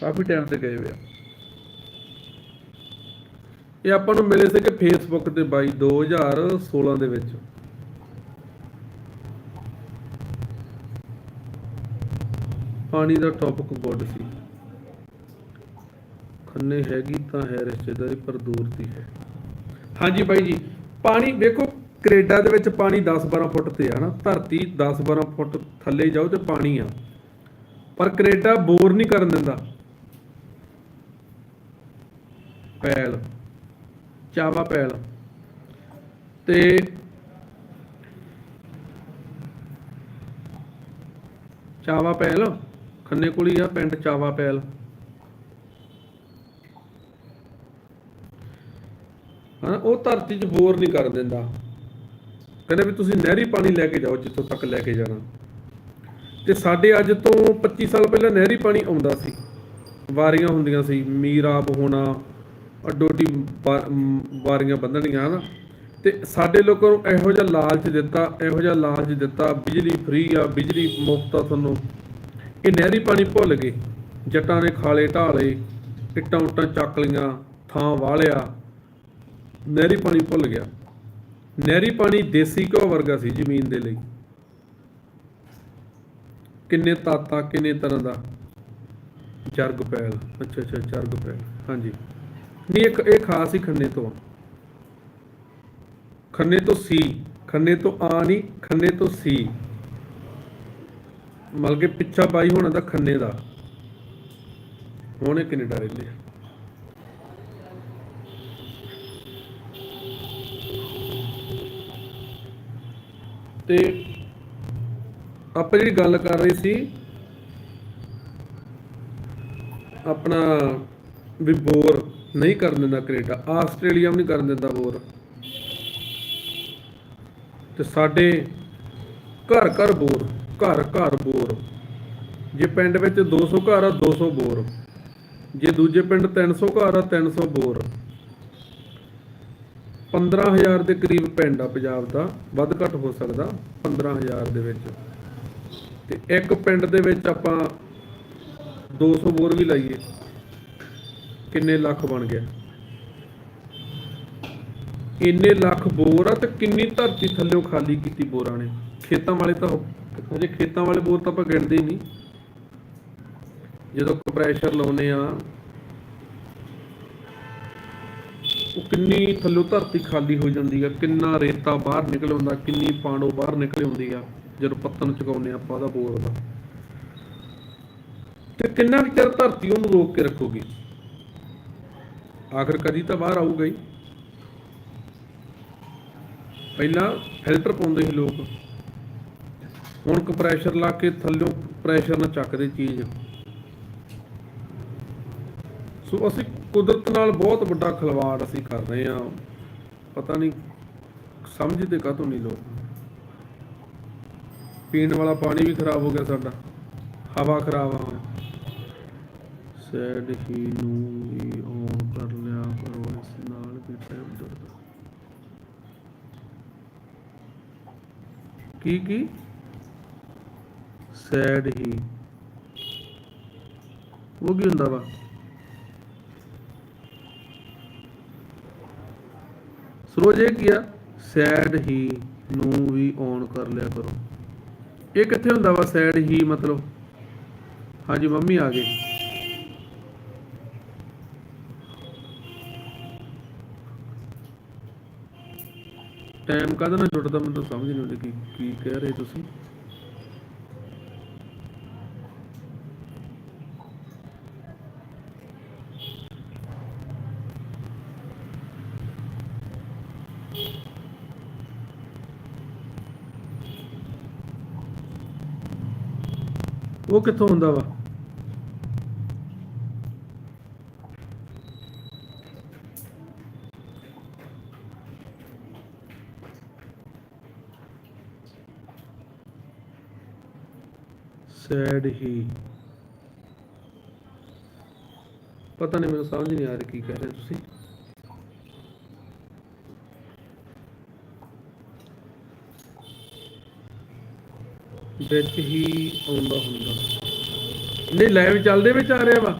ਕਾਫੀ time ਤੇ ਗਏ ਹੋਏ ਆ। ਇਹ ਆਪਾਂ ਨੂੰ ਮਿਲੇ ਸੀਗੇ ਫੇਸਬੁੱਕ ਤੇ ਬਾਈ 2016 ਦੇ ਵਿੱਚ। ਪਾਣੀ ਦਾ ਟੌਪਿਕ ਗੁੱਡ ਸੀ। ਖੰਨੇ ਹੈਗੀ ਤਾਂ ਹੈ ਰਿਸ਼ਤੇਦਾਰੀ, ਪਰ ਦੂਰ ਦੀ ਹੈ। ਹਾਂਜੀ ਬਾਈ ਜੀ, ਪਾਣੀ ਵੇਖੋ, ਕੈਨੇਡਾ ਦੇ ਵਿੱਚ ਪਾਣੀ 10-12 ਫੁੱਟ ਤੇ ਆ ਨਾ, ਧਰਤੀ 10-12 ਫੁੱਟ ਥੱਲੇ ਜਾਓ ਤੇ ਪਾਣੀ ਆ। ਪਰ ਕੈਨੇਡਾ ਬੋਰ ਨਹੀਂ ਕਰਨ ਦਿੰਦਾ। ਪੈਲ, ਚਾਵਾ ਪੈਲ। ਤੇ ਚਾਵਾ ਪੈਲ, ਖੰਨੇ ਕੋਲ ਹੀ ਆ ਪਿੰਡ ਚਾਵਾ ਪੈਲ। ਹਾਂ, ਉਹ ਧਰਤੀ 'ਚ ਬੋਰ ਨਹੀਂ ਕਰ ਦਿੰਦਾ। ਕਹਿੰਦੇ ਵੀ ਤੁਸੀਂ ਨਹਿਰੀ ਪਾਣੀ ਲੈ ਕੇ ਜਾਓ ਜਿੱਥੋਂ ਤੱਕ ਲੈ ਕੇ ਜਾਣਾ। ਤੇ ਸਾਡੇ ਅੱਜ ਤੋਂ 25 ਸਾਲ ਪਹਿਲਾਂ ਨਹਿਰੀ ਪਾਣੀ ਆਉਂਦਾ ਸੀ। ਵਾਰੀਆਂ ਹੁੰਦੀਆਂ ਸੀ, ਮੀਰਾਬ ਹੋਣਾ ਅੱਡੋ ਅੱਡੋਡੀ ਵਾਰੀਆਂ ਬੰਨਣੀਆਂ ਹਨਾ। ਤੇ ਸਾਡੇ ਲੋਕਾਂ ਨੂੰ ਇਹੋ ਜਿਹਾ ਲਾਲਚ ਦਿੱਤਾ, ਇਹੋ ਜਿਹਾ ਲਾਲਚ ਦਿੱਤਾ, ਬਿਜਲੀ ਫ੍ਰੀ ਆ, ਬਿਜਲੀ ਮੁਫਤ ਆ ਤੁਹਾਨੂੰ। ਇਹ ਨਹਿਰੀ ਪਾਣੀ ਭੁੱਲ ਗਏ। ਜੱਟਾਂ ਨੇ ਖਾਲੇ ਢਾਲੇ ਇੱਟਾਂ ਉੱਟਾਂ ਚੱਕ ਲੀਆਂ ਥਾਂ ਵਾਲਿਆ। ਨਹਿਰੀ ਪਾਣੀ ਭੁੱਲ ਗਿਆ। ਨਹਿਰੀ ਪਾਣੀ ਦੇਸੀ ਘਿਓ ਵਰਗਾ ਸੀ ਜ਼ਮੀਨ ਦੇ ਲਈ। ਕਿੰਨੇ ਤਾਤਾ ਕਿੰਨੇ ਤਰ੍ਹਾਂ ਦਾ? ਜਰਗ ਪੈਲ। ਅੱਛਾ ਅੱਛਾ, ਜਰਗ ਪੈਲ। ਹਾਂਜੀ। ਨਹੀਂ, ਇੱਕ, ਇਹ ਖਾਸ ਹੀ ਖੰਨੇ ਤੋਂ ਖੰਨੇ ਤੋਂ ਸੀ, ਖੰਨੇ ਤੋਂ ਆ ਨਹੀਂ, ਖੰਨੇ ਤੋਂ ਸੀ। ਮਤਲਬ ਕਿ ਪਿੱਛਾ ਬਾਈ ਹੋਣਾ ਦਾ ਖੰਨੇ ਦਾ। ਹੁਣ ਇਹ ਕੈਨੇਡਾ ਰਹਿੰਦੇ ਆ। ਤੇ ਆਪਾਂ ਜਿਹੜੀ ਗੱਲ ਕਰ ਰਹੇ ਸੀ, ਆਪਣਾ ਵੀ ਬੋਰ ਨਹੀਂ ਕਰਨ ਦਿੰਦਾ ਕੈਨੇਡਾ, ਆਸਟ੍ਰੇਲੀਆ ਵੀ ਨਹੀਂ ਕਰਨ ਦਿੰਦਾ ਬੋਰ। ਤੇ ਸਾਡੇ ਘਰ ਘਰ ਬੋਰ ਘਰ ਘਰ ਬੋਰ। ਜੇ ਪਿੰਡ ਵਿੱਚ 200 ਘਰ ਆ 200 ਬੋਰ। ਜੇ ਦੂਜੇ ਪਿੰਡ 300 ਘਰ ਆ 300 ਬੋਰ। 15000 ਦੇ ਕਰੀਬ ਪਿੰਡ ਆ ਪੰਜਾਬ ਦਾ, ਵੱਧ ਘੱਟ ਹੋ ਸਕਦਾ 15000 ਦੇ ਵਿੱਚ। ਤੇ ਇੱਕ ਪਿੰਡ ਦੇ ਵਿੱਚ ਆਪਾਂ 200 ਬੋਰ ਵੀ ਲਾਈਏ। ਕਿੰਨੇ ਲੱਖ ਬਣ ਗਿਆ? ਇੰਨੇ ਲੱਖ ਬੋਰ ਆ ਤੇ ਕਿੰਨੀ ਧਰਤੀ ਥੱਲਿਓਂ ਖਾਲੀ ਕੀਤੀ ਬੋਰਾਂ ਨੇ? ਖੇਤਾਂ ਵਾਲੇ ਤਾਂ ਹਜੇ ਖੇਤਾਂ ਵਾਲੇ ਬੋਰ ਤਾਂ ਆਪਾਂ ਗਿਣਦੇ ਹੀ ਨਹੀਂ। ਜਦੋਂ ਕੰਪਰੈਸ਼ਰ ਲਾਉਨੇ ਆ ਉਹ ਕਿੰਨੀ ਥੱਲੋਂ ਧਰਤੀ ਖਾਲੀ ਹੋ ਜਾਂਦੀ ਆ, ਕਿੰਨਾ ਰੇਤਾ ਬਾਹਰ ਨਿਕਲ ਆਉਂਦਾ, ਕਿੰਨੀ ਪਾਣੋ ਬਾਹਰ ਨਿਕਲ ਆਉਂਦੀ ਆ, ਜਦੋਂ ਪੱਤਨ ਚੁਕਾਉਂਦੇ ਆਪਾਂ ਉਹਦਾ ਬੋਰ ਦਾ। ਤੇ ਕਿੰਨਾ ਕੁ ਚਿਰ ਧਰਤੀ ਉਹਨੂੰ ਰੋਕ ਕੇ ਰੱਖੋਗੇ? ਆਖਰ ਕਦੀ ਤਾਂ ਬਾਹਰ ਆਊਗਾ ਹੀ। ਪਹਿਲਾਂ ਫਿਲਟਰ ਪਾਉਂਦੇ ਸੀ ਲੋਕ। ਹੁਣ ਕੰਪਰੈਸ਼ਰ ਲਾ ਕੇ ਥੱਲੋਂ ਪ੍ਰੈਸ਼ਰ ਨਾਲ ਚੱਕਦੇ ਚੀਜ਼। ਸੋ ਅਸੀਂ ਕੁਦਰਤ ਨਾਲ ਬਹੁਤ ਵੱਡਾ ਖਿਲਵਾੜ ਅਸੀਂ ਕਰ ਰਹੇ ਹਾਂ। ਪਤਾ ਨਹੀਂ, ਸਮਝਦੇ ਕਾਹਤੋਂ ਨਹੀਂ ਲੋਕ। ਪੀਣ ਵਾਲਾ ਪਾਣੀ ਵੀ ਖਰਾਬ ਹੋ ਗਿਆ ਸਾਡਾ। ਹਵਾ ਖਰਾਬ ਆ। ਸੈਡ ਹੀ ਨੂੰ ਵੀ ਕੀ ਕੀ? ਸੈਡ ਹੀ। ਉਹ ਕੀ ਹੁੰਦਾ ਵਾ? ਸਰੋਜ, ਇਹ ਕੀ ਆ? ਸੈਡ ਹੀ ਨੂੰ ਵੀ ਔਨ ਕਰ ਲਿਆ ਕਰੋ। ਇਹ ਕਿੱਥੇ ਹੁੰਦਾ ਵਾ ਸੈਡ ਹੀ ਮਤਲਬ? ਹਾਂਜੀ, ਮੰਮੀ ਆ ਗਏ। ਟਾਈਮ ਕਦ ਨਾ ਜੁੜਦਾ ਮੈਨੂੰ ਸਮਝ ਨਹੀਂ ਆਉਂਦੀ ਕੀ ਕੀ ਕਹਿ ਰਹੇ ਤੁਸੀਂ? ਉਹ ਕਿੱਥੋਂ ਹੁੰਦਾ ਵਾ? ਸੈਡ ਹੀ ਪਤਾ ਨਹੀਂ, ਮੈਨੂੰ ਸਮਝ ਨਹੀਂ ਆ ਰਹੀ ਕੀ ਕਹਿ ਰਹੇ ਤੁਸੀਂ। ਵਿੱਚ ਹੀ ਆਉਂਦਾ ਹੁੰਦਾ। ਨਹੀਂ ਲਾਈਵ ਚੱਲਦੇ ਵਿੱਚ ਆ ਰਿਹਾ ਵਾ।